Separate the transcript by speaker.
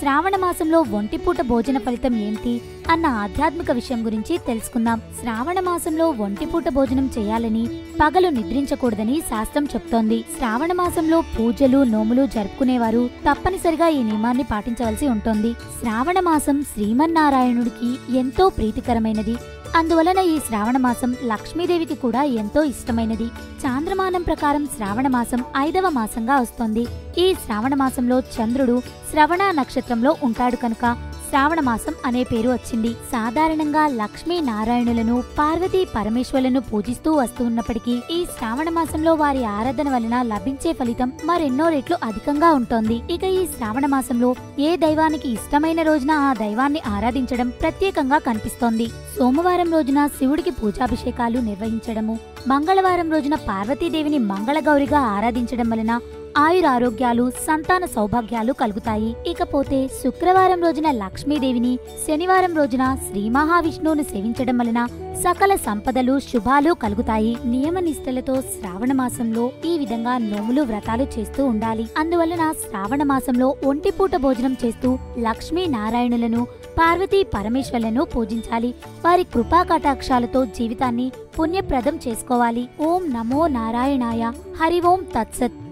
Speaker 1: శ్రావణ మాసంలో ఒంటిపూట భోజన ఫలితం ఏంటి అన్న ఆధ్యాత్మిక విషయం గురించి తెలుసుకుందాం. శ్రావణ మాసంలో ఒంటిపూట భోజనం చేయాలని పగలు నిద్రించకూడదని శాస్త్రం చెప్తోంది. శ్రావణ మాసంలో పూజలు నోములు జరుపుకునేవారు తప్పనిసరిగా ఈ నియమాన్ని పాటించవలసి ఉంటుంది. శ్రావణ మాసం శ్రీమన్నారాయణుడికి ఎంతో ప్రీతికరమైనది. అందువలన ఈ శ్రావణ మాసం లక్ష్మీదేవికి కూడా ఎంతో ఇష్టమైనది. చాంద్రమానం ప్రకారం శ్రావణ మాసం ఐదవ మాసంగా వస్తోంది. ఈ శ్రావణ మాసంలో చంద్రుడు శ్రవణ నక్షత్రంలో ఉంటాడు కనుక శ్రావణ మాసం అనే పేరు వచ్చింది. సాధారణంగా లక్ష్మీ నారాయణులను పార్వతీ పరమేశ్వరులను పూజిస్తూ వస్తున్నప్పటికీ ఈ శ్రావణ మాసంలో వారి ఆరాధన వలన లభించే ఫలితం మరెన్నో రెట్లు అధికంగా ఉంటోంది. ఇక ఈ శ్రావణ మాసంలో ఏ దైవానికి ఇష్టమైన రోజున ఆ దైవాన్ని ఆరాధించడం ప్రత్యేకంగా కనిపిస్తోంది. సోమవారం రోజున శివుడికి పూజాభిషేకాలు నిర్వహించడము మంగళవారం రోజున పార్వతీదేవిని మంగళగౌరిగా ఆరాధించడం వలన ఆయురారోగ్యాలు సంతాన సౌభాగ్యాలు కలుగుతాయి. ఇకపోతే శుక్రవారం రోజున లక్ష్మీదేవిని శనివారం రోజున శ్రీ మహావిష్ణువును సేవించడం వలన సకల సంపదలు శుభాలు కలుగుతాయి. నియమ నిష్టలతో శ్రావణ మాసంలో ఈ విధంగా నోములు వ్రతాలు చేస్తూ ఉండాలి. అందువలన శ్రావణ మాసంలో ఒంటిపూట భోజనం చేస్తూ లక్ష్మీ నారాయణులను పార్వతీ పరమేశ్వరులను పూజించాలి. వారి కృపా కటాక్షాలతో జీవితాన్ని పుణ్యప్రదం చేసుకోవాలి. ఓం నమో నారాయణాయ. హరి ఓం తత్సత్.